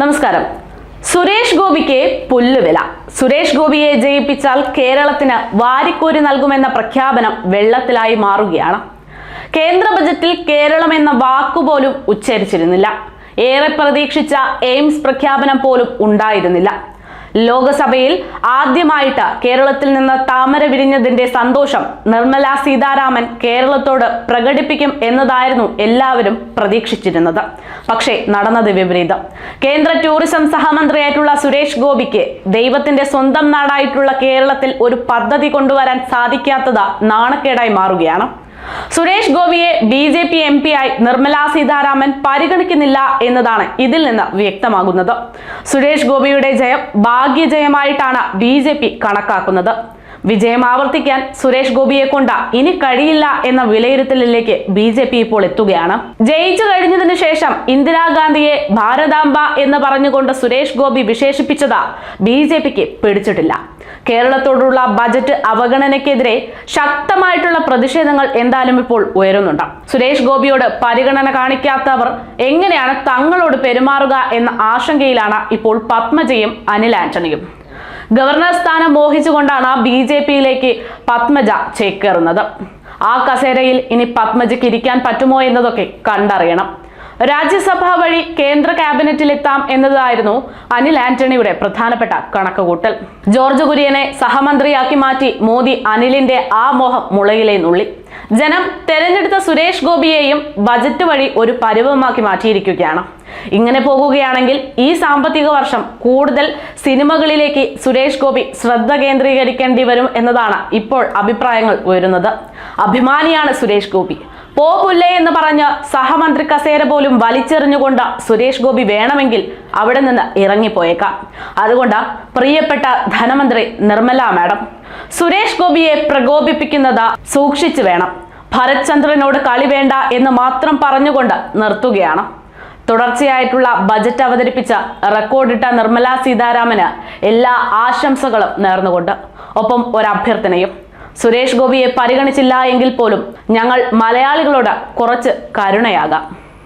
നമസ്കാരം. സുരേഷ് ഗോപിക്ക് പുല്ലുവില. സുരേഷ് ഗോപിയെ ജയിപ്പിച്ചാൽ കേരളത്തിന് വാരിക്കോരി നൽകുമെന്ന പ്രഖ്യാപനം വെള്ളത്തിലായി മാറുകയാണ്. കേന്ദ്ര ബജറ്റിൽ കേരളം എന്ന വാക്കുപോലും ഉച്ചരിച്ചിരുന്നില്ല. ഏറെ പ്രതീക്ഷിച്ച എയിംസ് പ്രഖ്യാപനം പോലും ഉണ്ടായിരുന്നില്ല. ലോകസഭയിൽ ആദ്യമായിട്ട് കേരളത്തിൽ നിന്ന് താമര വിരിഞ്ഞതിന്റെ സന്തോഷം നിർമ്മല സീതാരാമൻ കേരളത്തോട് പ്രകടിപ്പിക്കും എന്നതായിരുന്നു എല്ലാവരും പ്രതീക്ഷിച്ചിരുന്നത്. പക്ഷേ നടന്നത് വിപരീതം. കേന്ദ്ര ടൂറിസം സഹമന്ത്രിയായിട്ടുള്ള സുരേഷ് ഗോപിക്ക് ദൈവത്തിന്റെ സ്വന്തം നാടായിട്ടുള്ള കേരളത്തിൽ ഒരു പദ്ധതി കൊണ്ടുവരാൻ സാധിക്കാത്തത് നാണക്കേടായി മാറുകയാണ്. സുരേഷ് ഗോപിയെ B J P M P ആയി നിർമ്മല സീതാരാമൻ പരിഗണിക്കുന്നില്ല എന്നതാണ് ഇതിൽ നിന്ന് വ്യക്തമാകുന്നത്. സുരേഷ് ഗോപിയുടെ ജയം ഭാഗ്യജയമായിട്ടാണ് ബി ജെ പി കണക്കാക്കുന്നത്. വിജയം ആവർത്തിക്കാൻ സുരേഷ് ഗോപിയെ കൊണ്ട ഇനി കഴിയില്ല എന്ന വിലയിരുത്തലിലേക്ക് ബി ജെ പി ഇപ്പോൾ എത്തുകയാണ്. ജയിച്ചു കഴിഞ്ഞതിനു ശേഷം ഇന്ദിരാഗാന്ധിയെ ഭാരതാംബ എന്ന് പറഞ്ഞുകൊണ്ട് സുരേഷ് ഗോപി വിശേഷിപ്പിച്ചത് ബി ജെ പിക്ക് പിടിച്ചിട്ടില്ല. കേരളത്തോടുള്ള ബജറ്റ് അവഗണനയ്ക്കെതിരെ ശക്തമായിട്ടുള്ള പ്രതിഷേധങ്ങൾ എന്തായാലും ഇപ്പോൾ ഉയരുന്നുണ്ട്. സുരേഷ് ഗോപിയോട് പരിഗണന കാണിക്കാത്തവർ എങ്ങനെയാണ് തങ്ങളോട് പെരുമാറുക എന്ന ആശങ്കയിലാണ് ഇപ്പോൾ പത്മജയും അനിൽ ആന്റണിയും. ഗവർണർ സ്ഥാനം മോഹിച്ചുകൊണ്ടാണ് ബി ജെ പിയിലേക്ക് പത്മജ ചേക്കേറുന്നത്. ആ കസേരയിൽ ഇനി പത്മജയ്ക്ക് ഇരിക്കാൻ പറ്റുമോ എന്നതൊക്കെ കണ്ടറിയണം. രാജ്യസഭ വഴി കേന്ദ്ര ക്യാബിനറ്റിലെത്താം എന്നതായിരുന്നു അനിൽ ആന്റണിയുടെ പ്രധാനപ്പെട്ട കണക്കുകൂട്ടൽ. ജോർജ് കുര്യനെ സഹമന്ത്രിയാക്കി മാറ്റി മോദി അനിലിന്റെ ആ മോഹം മുളയിലെ നുള്ളി. ജനം തെരഞ്ഞെടുത്ത സുരേഷ് ഗോപിയെയും ബജറ്റ് വഴി ഒരു പരുവമാക്കി മാറ്റിയിരിക്കുകയാണ്. ഇങ്ങനെ പോകുകയാണെങ്കിൽ ഈ സാമ്പത്തിക വർഷം കൂടുതൽ സിനിമകളിലേക്ക് സുരേഷ് ഗോപി ശ്രദ്ധ കേന്ദ്രീകരിക്കേണ്ടി വരും എന്നതാണ് ഇപ്പോൾ അഭിപ്രായങ്ങൾ ഉയരുന്നത്. അഭിമാനിയാണ് സുരേഷ് ഗോപി. പോപുല്ലേ എന്ന് പറഞ്ഞ് സഹമന്ത്രി കസേര പോലും വലിച്ചെറിഞ്ഞുകൊണ്ട് സുരേഷ് ഗോപി വേണമെങ്കിൽ അവിടെ നിന്ന് ഇറങ്ങിപ്പോയേക്കാം. അതുകൊണ്ട് പ്രിയപ്പെട്ട ധനമന്ത്രി നിർമ്മല മാഡം സുരേഷ് ഗോപിയെ പ്രകോപിപ്പിക്കുന്നത് സൂക്ഷിച്ചു വേണം. ഭരത്ചന്ദ്രനോട് കളി വേണ്ട എന്ന് മാത്രം പറഞ്ഞുകൊണ്ട് നിർത്തുകയാണ്. തുടർച്ചയായിട്ടുള്ള ബജറ്റ് അവതരിപ്പിച്ച റെക്കോർഡിട്ട നിർമ്മലാ സീതാരാമന് എല്ലാ ആശംസകളും നേർന്നുകൊണ്ട്. ഒപ്പം ഒരു അഭ്യർത്ഥനയും സുരേഷ് ഗോപിയെ പരിഗണിച്ചില്ല എങ്കിൽ പോലും ഞങ്ങൾ മലയാളികളോട് കുറച്ച് കരുണയാകാം